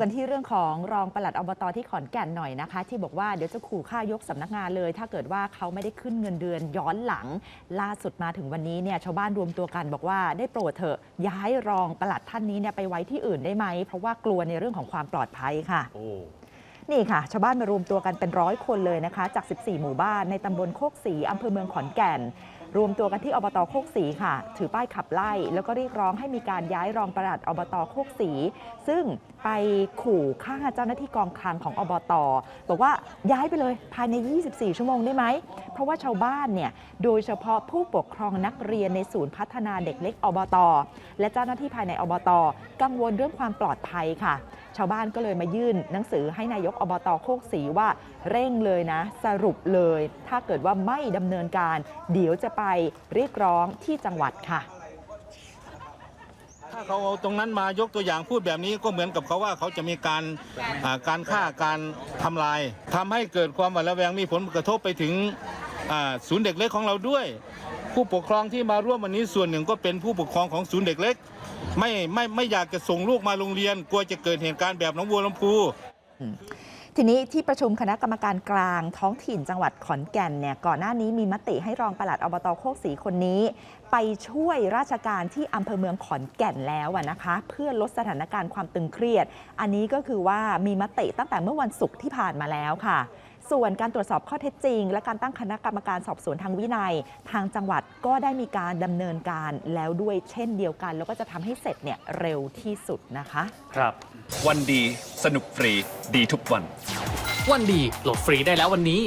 กันที่เรื่องของรองปลัดอบตที่ขอนแก่นหน่อยนะคะ ที่บอกว่าเดี๋ยวจะขู่ฆ่ายกสำนักงานเลย ถ้าเกิดว่าเขาไม่ได้ขึ้นเงินเดือนย้อนหลัง ล่าสุดมาถึงวันนี้เนี่ยชาวบ้านรวมตัวกันบอกว่าได้โปรดเถอะย้ายรองปลัดท่านนี้เนี่ยไปไว้ที่อื่นได้ไหม เพราะว่ากลัวในเรื่องของความปลอดภัยค่ะโอ้นี่ค่ะ ชาวบ้านมารวมตัวกันเป็นร้อยคนเลยนะคะ จาก 14 หมู่บ้านในตำบลโคกศรีอำเภอเมืองขอนแก่น รวมตัวกันที่อบตโคกศรีค่ะ ถือป้ายขับไล่ แล้วก็เรียกร้องให้มีการย้ายรองปลัดอบตโคกศรีซึ่งไปขู่ฆ่าเจ้าหน้าที่กองคลังของอบตบอกว่าย้ายไปเลยภายใน 24 ชั่วโมงได้ไหม เพราะว่าชาวบ้านเนี่ยโดยเฉพาะผู้ปกครองนักเรียนในศูนย์พัฒนาเด็กเล็กอบตและเจ้าหน้าที่ภายในอบตกังวลเรื่องความปลอดภัยค่ะ ชาวบ้านก็เลยมายื่นหนังสือให้นายกอบตโคกศรีว่าเร่งเลยนะ สรุปเลย ถ้าเกิดว่าไม่ดำเนินการ เดี๋ยวจะไปเรียกร้องที่จังหวัดค่ะ ถ้าเขาเอาตรงนั้นมายกตัวอย่างพูดแบบนี้ก็เหมือนกับเขาว่าเขาจะมีการอ่าการฆ่าการทำลายทำให้เกิดความหวาดระแวงมีผลกระทบไปถึงอ่าศูนย์เด็กเล็กของเราด้วย ผู้ปกครองที่มาร่วมวันนี้ส่วนหนึ่งก็เป็นผู้ปกครองของศูนย์เด็กเล็ก ไม่ไม่ไม่อยากจะส่งลูกมาโรงเรียน กลัวจะเกิดเหตุการณ์แบบน้องบัวลำพูทีนี้ที่ประชุมคณะกรรมการกลางท้องถิ่นจังหวัดขอนแก่นเนี่ยก่อนหน้านี้มีมติให้รองปลัดอบตโคกศรีคนนี้ ไปช่วยราชการที่อำเภอเมืองขอนแก่นแล้วนะคะ เพื่อลดสถานการณ์ความตึงเครียด อันนี้ก็คือว่ามีมติตั้งแต่เมื่อวันศุกร์ที่ผ่านมาแล้วค่ะ ส่วนการตรวจสอบข้อเท็จจริง และการตั้งคณะกรรมการสอบสวนทางวินัย ทางจังหวัดก็ได้มีการดำเนินการแล้วด้วยเช่นเดียวกัน แล้วก็จะทำให้เสร็จเนี่ยเร็วที่สุดนะคะ ครับ วันดีสนุกฟรีดีทุกวัน วันดีโหลดฟรีได้แล้ววันนี้